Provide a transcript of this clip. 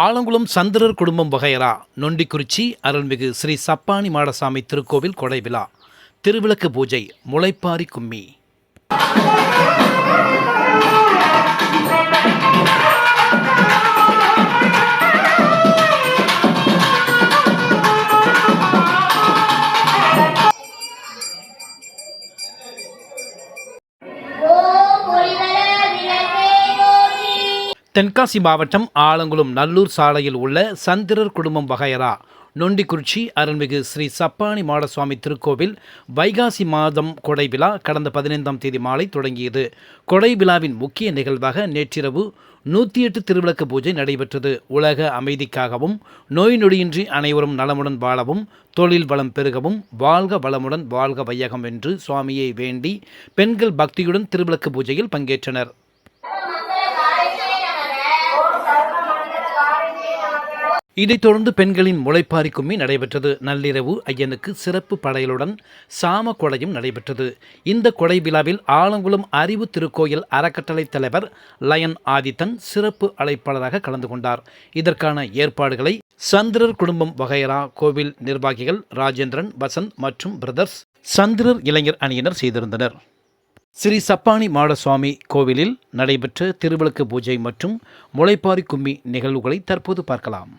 ஆலங்குளம் சந்திரர் குடும்பம் வகையரா நொண்டிக்குறிச்சி அருள்மிகு ஸ்ரீ சப்பானி மாடசாமி திருக்கோவில் கொடை விழா திருவிளக்கு பூஜை முளைப்பாரி கும்மி. தென்காசி மாவட்டம் ஆலங்குளம் நல்லூர் சாலையில் உள்ள சந்திரர் குடும்பம் வகையரா நொண்டிக்குறிச்சி அருள்மிகு ஸ்ரீ சப்பானி மாடசுவாமி திருக்கோவில் வைகாசி மாதம் கொடை விழா கடந்த பதினைந்தாம் தேதி மாலை தொடங்கியது. கொடை விழாவின் முக்கிய நிகழ்வாக நேற்றிரவு நூற்றி எட்டு திருவிளக்கு பூஜை நடைபெற்றது. உலக அமைதிக்காகவும் நோய் நொடியின்றி அனைவரும் நலமுடன் வாழவும் தொழில் வளம் பெருகவும் வாழ்க வளமுடன் வாழ்க வையகம் என்று சுவாமியை வேண்டி பெண்கள் பக்தியுடன் திருவிளக்கு பூஜையில் பங்கேற்றனர். இதைத் தொடர்ந்து பெண்களின் முளைப்பாரி கும்மி நடைபெற்றது. நள்ளிரவு ஐயனுக்கு சிறப்பு படையலுடன் சாம கொடையும் நடைபெற்றது. இந்த கொடை விழாவில் ஆலங்குளம் அறிவு திருக்கோயில் அறக்கட்டளை தலைவர் லயன் ஆதித்தன் சிறப்பு அழைப்பாளராக கலந்து கொண்டார். இதற்கான ஏற்பாடுகளை சந்திரர் குடும்பம் வகையரா கோவில் நிர்வாகிகள் ராஜேந்திரன் வசந்த் மற்றும் பிரதர்ஸ் சந்திரர் இளைஞர் அணியினர் செய்திருந்தனர். ஸ்ரீ சப்பானி மாடசுவாமி கோவிலில் நடைபெற்ற திருவிளக்கு பூஜை மற்றும் முளைப்பாரி கும்மி நிகழ்வுகளை தற்போது பார்க்கலாம்.